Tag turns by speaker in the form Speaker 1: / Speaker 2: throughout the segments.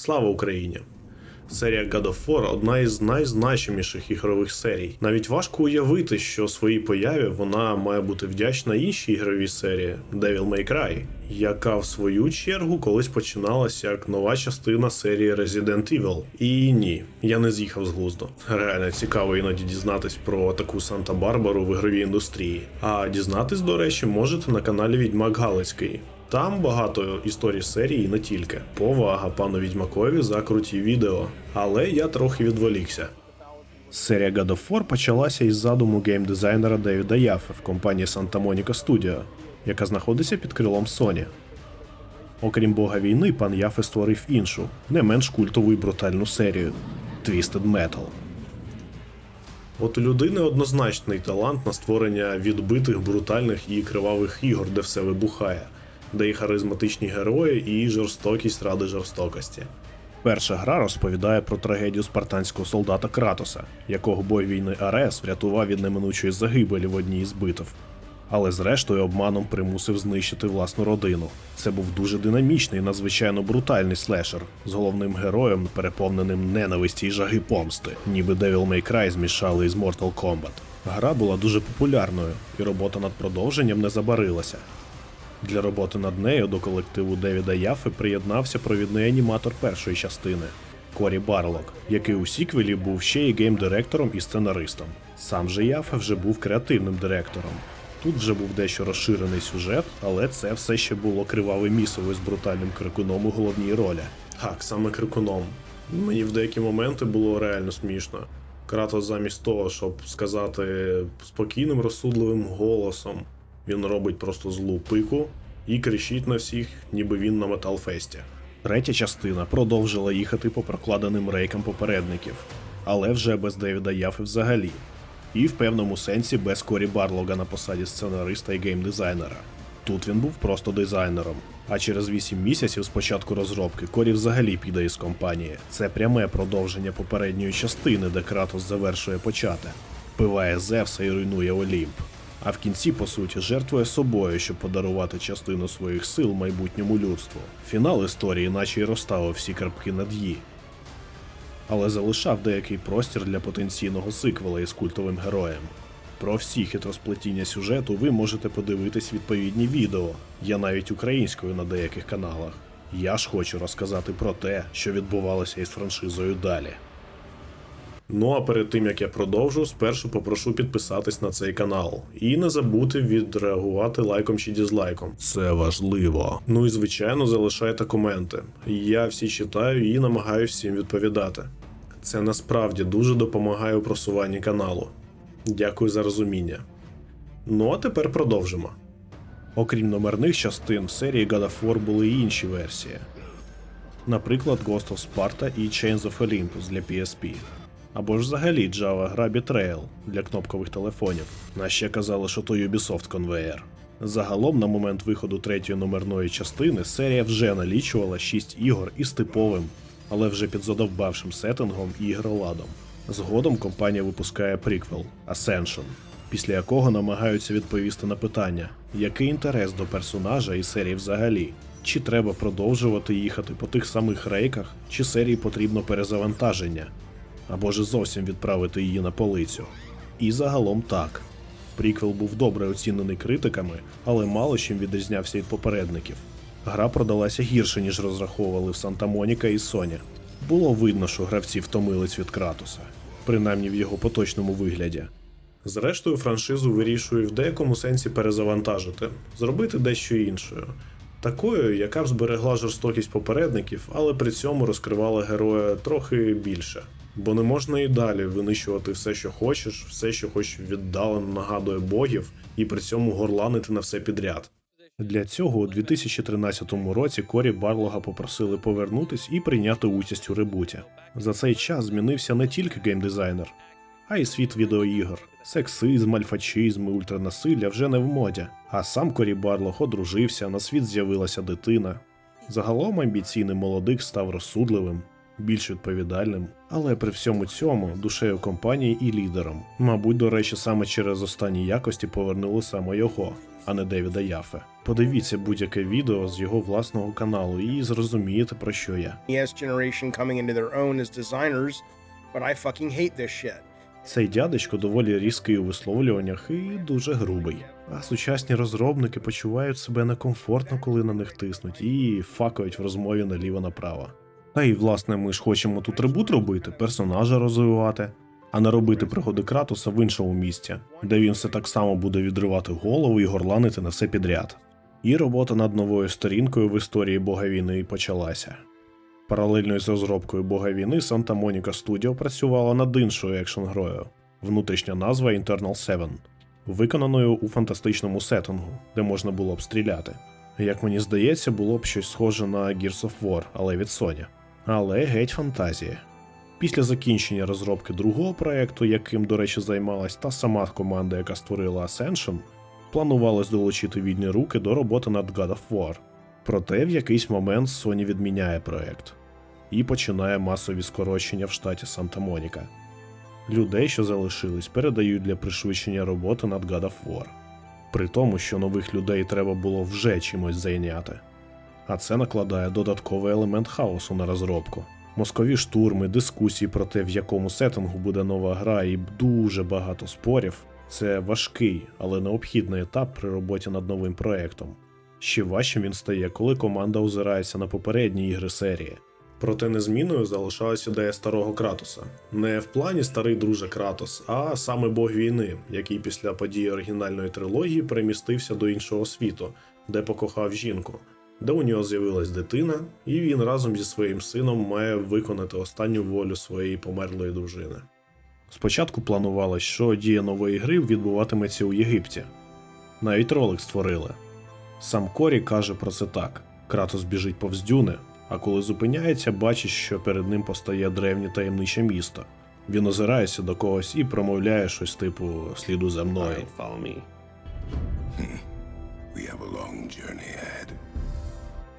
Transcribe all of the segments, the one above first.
Speaker 1: Слава Україні! Серія God of War одна із найзначиміших ігрових серій. Навіть важко уявити, що своїй появі вона має бути вдячна іншій ігровій серії Devil May Cry, яка в свою чергу колись починалася як нова частина серії Resident Evil. І ні, я не з'їхав з глузду. Реально цікаво іноді дізнатись про таку Санта-Барбару в ігровій індустрії. А дізнатись, до речі, можете на каналі Відьмак Галицький. Там багато історій серії і не тільки. Повага пану Відьмакові за круті відео. Але я трохи відволікся. Серія God of War почалася із задуму геймдизайнера Девіда Яфе в компанії Santa Monica Studio, яка знаходиться під крилом Sony. Окрім бога війни, пан Яфе створив іншу, не менш культову і брутальну серію Twisted Metal. От у людини однозначний талант на створення відбитих, брутальних і кривавих ігор, де все вибухає, де і харизматичні герої, і жорстокість ради жорстокості. Перша гра розповідає про трагедію спартанського солдата Кратоса, якого бой війни Арес врятував від неминучої загибелі в одній із битв. Але зрештою обманом примусив знищити власну родину. Це був дуже динамічний, надзвичайно брутальний слешер з головним героєм, переповненим ненависті й жаги помсти, ніби Devil May Cry змішали із Mortal Kombat. Гра була дуже популярною, і робота над продовженням не забарилася. Для роботи над нею до колективу Девіда Яфи приєднався провідний аніматор першої частини Корі Барлок, який у сіквелі був ще й гейм-директором і сценаристом. Сам же Яфе вже був креативним директором. Тут вже був дещо розширений сюжет, але це все ще було криваве місово з брутальним крикуном у головній ролі. Так, саме крикуном. Мені в деякі моменти було реально смішно. Кратос замість того, щоб сказати спокійним, розсудливим голосом, він робить просто злу пику і кричить на всіх, ніби він на металфесті. Третя частина продовжила їхати по прокладеним рейкам попередників, але вже без Девіда Яфи взагалі. І в певному сенсі без Корі Барлога на посаді сценариста і геймдизайнера. Тут він був просто дизайнером. А через 8 місяців з початку розробки Корі взагалі піде із компанії. Це пряме продовження попередньої частини, де Кратос завершує почати, вбиває Зевса і руйнує Олімп. А в кінці, по суті, жертвує собою, щоб подарувати частину своїх сил майбутньому людству. Фінал історії, наче й розставив всі крапки над «і», але залишав деякий простір для потенційного сиквела із культовим героєм. Про всі хитросплетіння сюжету ви можете подивитись відповідні відео, я навіть українською на деяких каналах. Я ж хочу розказати про те, що відбувалося із франшизою далі. Ну а перед тим як я продовжу, спершу попрошу підписатись на цей канал і не забудьте відреагувати лайком чи дізлайком. Це важливо. Ну і звичайно залишайте коменти. Я всі читаю і намагаюся всім відповідати. Це насправді дуже допомагає у просуванні каналу. Дякую за розуміння. Ну а тепер продовжимо. Окрім номерних частин, в серії God of War були й інші версії. Наприклад, Ghost of Sparta і Chains of Olympus для PSP. Або ж взагалі Java гра Betrayal для кнопкових телефонів. На ще казали, що то Ubisoft конвеєр. Загалом, на момент виходу третьої номерної частини, серія вже налічувала 6 ігор із типовим, але вже під задовбавшим сеттингом і ігроладом. Згодом компанія випускає приквел Ascension, після якого намагаються відповісти на питання, який інтерес до персонажа і серії взагалі, чи треба продовжувати їхати по тих самих рейках, чи серії потрібно перезавантаження, або ж зовсім відправити її на полицю. І загалом так. Приквел був добре оцінений критиками, але мало чим відрізнявся від попередників. Гра продалася гірше, ніж розраховували в Санта Моніка і Sony. Було видно, що гравці втомились від Кратуса, принаймні в його поточному вигляді. Зрештою, франшизу вирішує в деякому сенсі перезавантажити, зробити дещо іншою. Такою, яка б зберегла жорстокість попередників, але при цьому розкривала героя трохи більше. Бо не можна і далі винищувати все, що хочеш, все, що хоч віддалено нагадує богів, і при цьому горланити на все підряд. Для цього у 2013 році Корі Барлога попросили повернутись і прийняти участь у ребуті. За цей час змінився не тільки геймдизайнер, а й світ відеоігор. Сексизм, альфачизм і ультранасилля вже не в моді. А сам Корі Барлог одружився, на світ з'явилася дитина. Загалом амбіційний молодик став розсудливим, більш відповідальним, але при всьому цьому душею компанії і лідером. Мабуть, до речі, саме через останні якості повернули саме його, а не Девіда Яфе. Подивіться будь-яке відео з його власного каналу і зрозумієте про що я. Цей дядечко доволі різкий у висловлюваннях і дуже грубий. А сучасні розробники почувають себе некомфортно, коли на них тиснуть, і факають в розмові наліво-направо. Та й власне ми ж хочемо тут ребут робити, персонажа розвивати, а не робити пригоди Кратуса в іншому місці, де він все так само буде відривати голову і горланити на все підряд. І робота над новою сторінкою в історії Бога війни почалася. Паралельно із розробкою Бога війни Santa Monica Studio працювала над іншою екшн грою. Внутрішня назва Internal 7, виконаною у фантастичному сеттингу, де можна було б стріляти. Як мені здається, було б щось схоже на Gears of War, але від Sony. Але геть фантазія. Після закінчення розробки другого проекту, яким, до речі, займалась та сама команда, яка створила Ascension, планувалось долучити вільні руки до роботи над God of War. Проте в якийсь момент Sony відміняє проект і починає масові скорочення в штаті Санта-Моніка. Людей, що залишились, передають для пришвидшення роботи над God of War. При тому, що нових людей треба було вже чимось зайняти. А це накладає додатковий елемент хаосу на розробку. Мозкові штурми, дискусії про те, в якому сеттингу буде нова гра, і дуже багато спорів це важкий, але необхідний етап при роботі над новим проектом. Ще важчим він стає, коли команда озирається на попередні ігри серії. Проте незмінною залишалась ідея старого Кратоса. Не в плані старий друже Кратос, а саме Бог війни, який після події оригінальної трилогії перемістився до іншого світу, де покохав жінку, де у нього з'явилась дитина, і він разом зі своїм сином має виконати останню волю своєї померлої дружини. Спочатку планувалось, що дія нової гри відбуватиметься у Єгипті. Навіть ролик створили. Сам Корі каже про це так: Кратос біжить повз дюни, а коли зупиняється, бачить, що перед ним постає древнє таємниче місто. Він озирається до когось і промовляє щось типу сліду за мною.
Speaker 2: We have a long journey.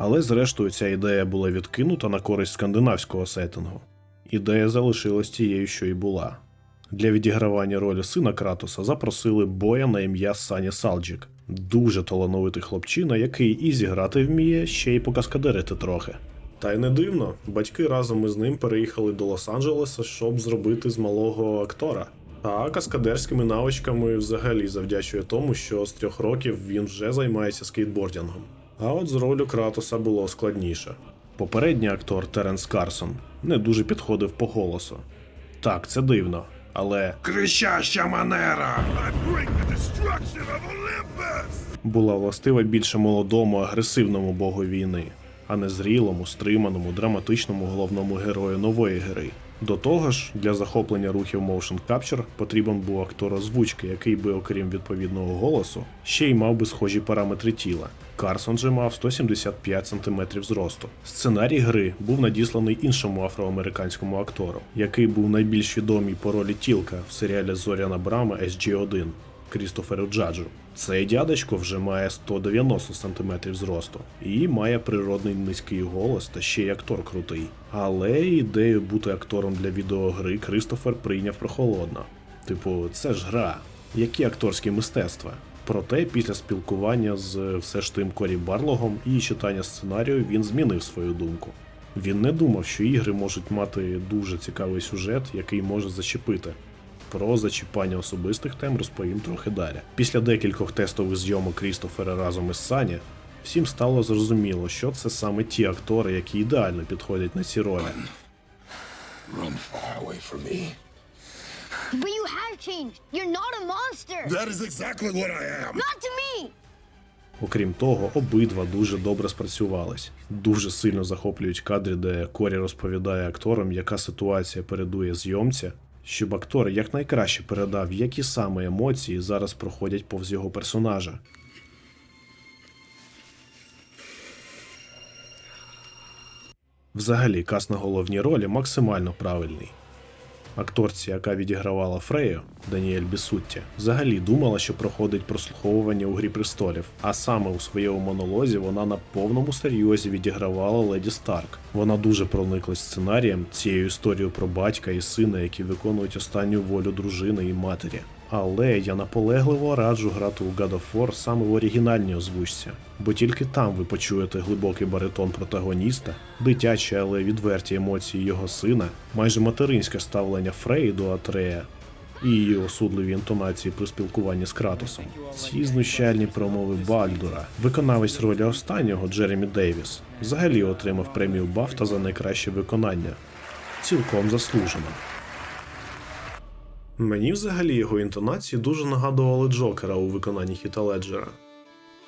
Speaker 1: Але зрештою ця ідея була відкинута на користь скандинавського сеттингу. Ідея залишилась тією, що й була. Для відігравання ролі сина Кратоса запросили боя на ім'я Сані Салджік, дуже талановитий хлопчина, який і зіграти вміє, ще й покаскадерити трохи. Та й не дивно, батьки разом із ним переїхали до Лос-Анджелеса, щоб зробити з малого актора. А каскадерськими навичками взагалі завдячує тому, що з трьох років він вже займається скейтбордінгом. А от з ролю Кратоса було складніше. Попередній актор Теренс Карсон не дуже підходив по голосу. Так, це дивно, але
Speaker 2: Кричаща манера!
Speaker 1: Була властива більше молодому, агресивному богу війни, а не зрілому, стриманому, драматичному головному герою нової гри. До того ж, для захоплення рухів Motion Capture потрібен був актор озвучки, який би, окрім відповідного голосу, ще й мав би схожі параметри тіла. Карсон же мав 175 см зросту. Сценарій гри був надісланий іншому афроамериканському актору, який був найбільш відомий по ролі Тілка в серіалі Зоряна Брама SG-1 Крістоферу Джаджу. Цей дядечко вже має 190 см зросту і має природний низький голос та ще й актор крутий. Але ідею бути актором для відеогри Крістофер прийняв прохолодно. Типу, це ж гра, які акторські мистецтва. Проте після спілкування з все ж тим Корі Барлогом і читання сценарію він змінив свою думку. Він не думав, що ігри можуть мати дуже цікавий сюжет, який може зачепити. Про зачіпання особистих тем розповім трохи далі. Після декількох тестових зйомок Крістофера разом із Сані, всім стало зрозуміло, що це саме ті актори, які ідеально підходять на ці ролі.
Speaker 2: Run far away from me.
Speaker 3: But you have changed. You're not a monster.
Speaker 2: That is exactly what I am!
Speaker 3: Not to me.
Speaker 1: Окрім того, обидва дуже добре спрацювались. Дуже сильно захоплюють кадри, де Корі розповідає акторам, яка ситуація передує зйомці, щоб актор якнайкраще передав, які саме емоції зараз проходять повз його персонажа. Взагалі, каст на головній ролі максимально правильний. Акторці, яка відігравала Фрею, Даніель Бісутті, взагалі думала, що проходить прослуховування у Грі престолів. А саме у своєму монолозі вона на повному серйозі відігравала леді Старк. Вона дуже прониклась сценарієм цією історією про батька і сина, які виконують останню волю дружини і матері. Але я наполегливо раджу грати у God of War саме в оригінальній озвучці, бо тільки там ви почуєте глибокий баритон протагоніста, дитячі, але відверті емоції його сина, майже материнське ставлення Фреї до Атрея і її осудливі інтонації при спілкуванні з Кратосом. Ці знущальні промови Бальдура, виконавець ролі останнього Джеремі Дейвіс, взагалі отримав премію Бафта за найкраще виконання. Цілком заслужено. Мені взагалі його інтонації дуже нагадували Джокера у виконанні Хіта Леджера.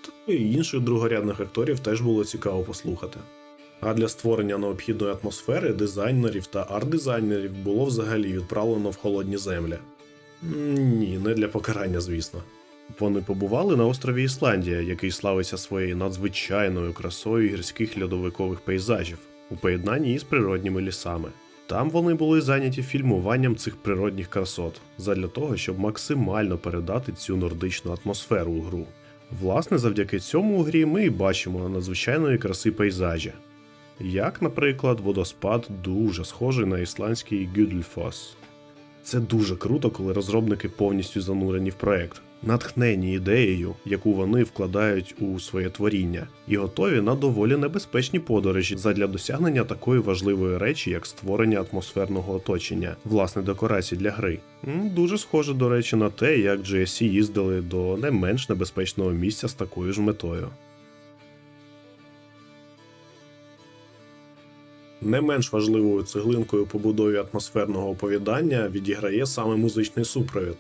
Speaker 1: Та і інших другорядних акторів теж було цікаво послухати. А для створення необхідної атмосфери дизайнерів та арт-дизайнерів було взагалі відправлено в холодні землі. Ні, не для покарання, звісно. Вони побували на острові Ісландія, який славиться своєю надзвичайною красою гірських льодовикових пейзажів у поєднанні із природніми лісами. Там вони були зайняті фільмуванням цих природних красот, задля того, щоб максимально передати цю нордичну атмосферу у гру. Власне, завдяки цьому у грі ми і бачимо надзвичайної краси пейзажі. Як, наприклад, водоспад дуже схожий на ісландський Гюдльфос. Це дуже круто, коли розробники повністю занурені в проект, натхнені ідеєю, яку вони вкладають у своє творіння, і готові на доволі небезпечні подорожі задля досягнення такої важливої речі, як створення атмосферного оточення, власне декорацій для гри. Дуже схоже, до речі, на те, як GSC їздили до не менш небезпечного місця з такою ж метою. Не менш важливою цеглинкою побудові атмосферного оповідання відіграє саме музичний супровід.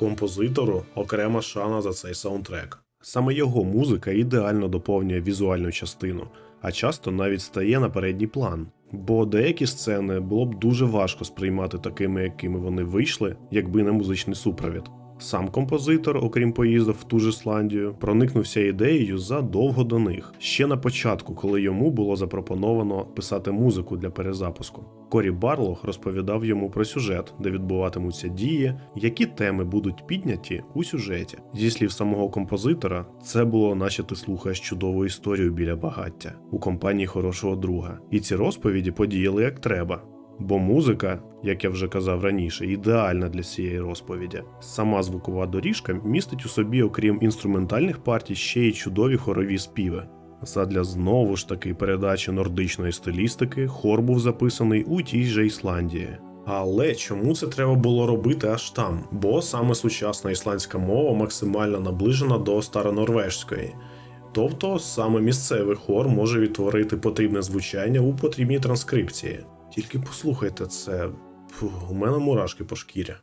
Speaker 1: Композитору окрема шана за цей саундтрек. Саме його музика ідеально доповнює візуальну частину, а часто навіть стає на передній план. Бо деякі сцени було б дуже важко сприймати такими, якими вони вийшли, якби не музичний супровід. Сам композитор, окрім поїздів в ту ж Ісландію, проникнувся ідеєю задовго до них, ще на початку, коли йому було запропоновано писати музику для перезапуску. Корі Барлох розповідав йому про сюжет, де відбуватимуться дії, які теми будуть підняті у сюжеті. Зі слів самого композитора, це було, наче ти слухаєш чудову історію біля багаття у компанії хорошого друга. І ці розповіді подіяли як треба. Бо музика, як я вже казав раніше, ідеальна для цієї розповіді. Сама звукова доріжка містить у собі, окрім інструментальних партій, ще й чудові хорові співи. Задля знову ж таки передачі нордичної стилістики хор був записаний у тій же Ісландії. Але чому це треба було робити аж там? Бо саме сучасна ісландська мова максимально наближена до старонорвежської. Тобто саме місцевий хор може відтворити потрібне звучання у потрібній транскрипції. Тільки послухайте це, Фу, у мене мурашки по шкірі.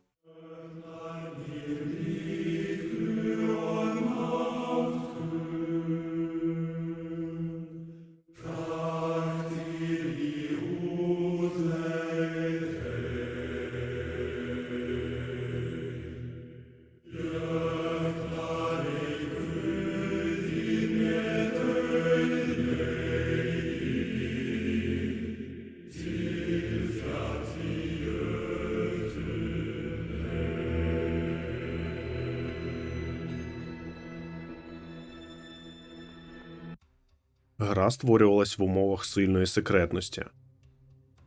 Speaker 1: Гра створювалась в умовах сильної секретності.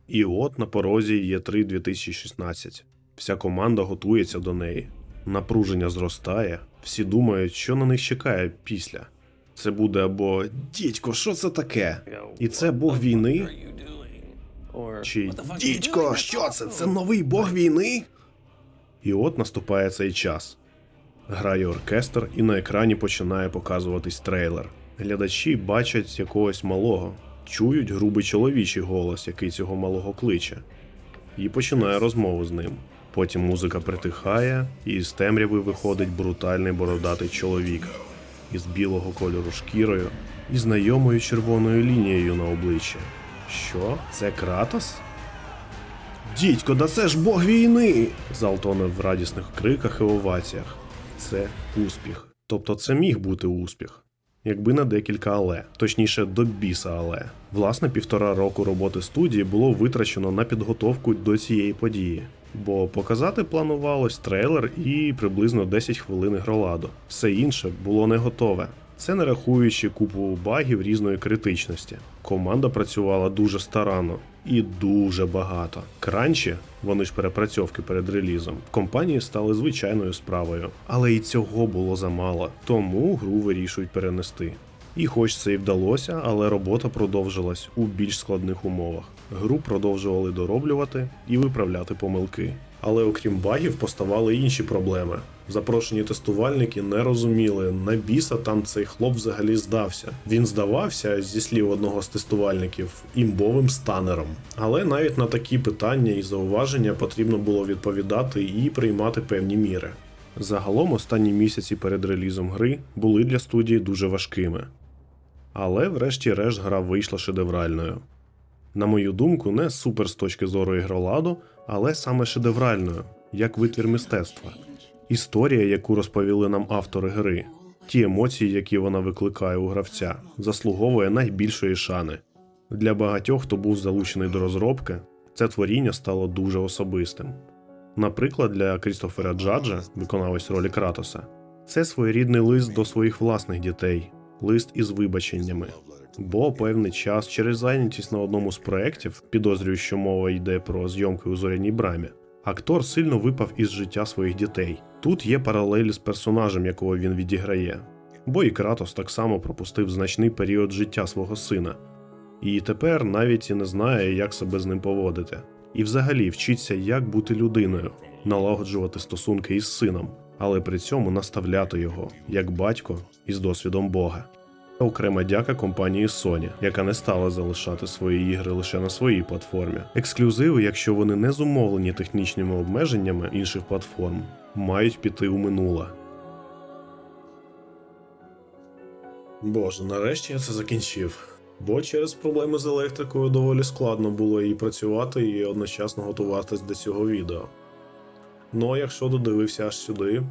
Speaker 1: І от на порозі є 3 2016. Вся команда готується до неї. Напруження зростає, всі думають, що на них чекає після. Це буде або Дідько, що це таке? І це Бог війни? Чи Дідько, що це? Це новий Бог війни? І от наступає цей час. Грає оркестр, і на екрані починає показуватись трейлер. Глядачі бачать якогось малого, чують грубий чоловічий голос, який цього малого кличе, і починає розмову з ним. Потім музика притихає, і з темряви виходить брутальний бородатий чоловік із білого кольору шкірою і знайомою червоною лінією на обличчі. Що? Це Кратос? Дідько, да це ж Бог війни! Зал тоне в радісних криках і оваціях. Це успіх. Тобто це міг бути успіх. Якби на декілька але, точніше до біса але. Власне, півтора року роботи студії було витрачено на підготовку до цієї події. бо показати планувалось трейлер і приблизно 10 хвилин гроладу. Все інше було не готове. Це не рахуючи купу багів різної критичності. Команда працювала дуже старанно і дуже багато. Кранчі, вони ж перепрацьовки перед релізом, компанії стали звичайною справою. Але і цього було замало, тому гру вирішують перенести. І хоч це і вдалося, але робота продовжилась у більш складних умовах. Гру продовжували дороблювати і виправляти помилки. Але окрім багів, поставали інші проблеми. Запрошені тестувальники не розуміли, на біса там цей хлоп взагалі здався. Він здавався, зі слів одного з тестувальників, імбовим станером. Але навіть на такі питання і зауваження потрібно було відповідати і приймати певні міри. Загалом останні місяці перед релізом гри були для студії дуже важкими. Але врешті-решт гра вийшла шедевральною. На мою думку, не супер з точки зору ігроладу, але саме шедевральною, як витвір мистецтва. Історія, яку розповіли нам автори гри, ті емоції, які вона викликає у гравця, заслуговує найбільшої шани. Для багатьох, хто був залучений до розробки, це творіння стало дуже особистим. Наприклад, для Крістофера Джаджа, виконавець ролі Кратоса, це своєрідний лист до своїх власних дітей, лист із вибаченнями. Бо певний час через зайнятість на одному з проєктів, підозрюю, що мова йде про зйомки у зоряній брамі, актор сильно випав із життя своїх дітей. Тут є паралелі з персонажем, якого він відіграє. Бо і Кратос так само пропустив значний період життя свого сина, і тепер навіть і не знає, як себе з ним поводити. І взагалі вчиться, як бути людиною, налагоджувати стосунки із сином, але при цьому наставляти його як батько із досвідом Бога. Окрема дяка компанії Sony, яка не стала залишати свої ігри лише на своїй платформі. Ексклюзиви, якщо вони не зумовлені технічними обмеженнями інших платформ, мають піти у минуле. Боже, нарешті я це закінчив. Бо через проблеми з електрикою доволі складно було і працювати, і одночасно готуватись до цього відео. Ну а якщо додивився аж сюди,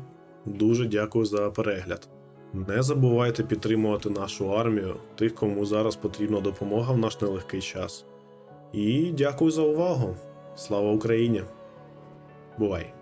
Speaker 1: дуже дякую за перегляд. Не забувайте підтримувати нашу армію, тих, кому зараз потрібна допомога в наш нелегкий час. І дякую за увагу. Слава Україні! Бувай!